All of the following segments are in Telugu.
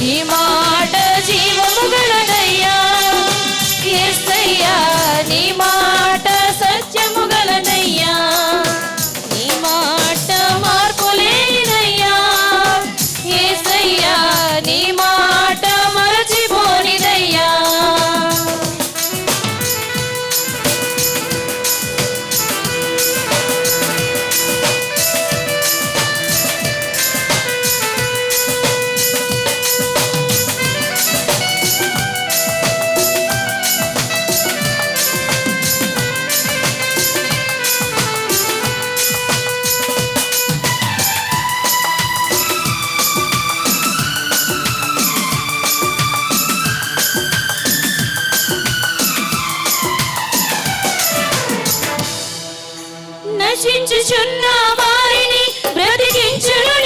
నీ నశించుచున్న వారిని బ్రతికించును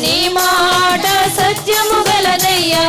నీ మాట సత్యము గలదయ్యా.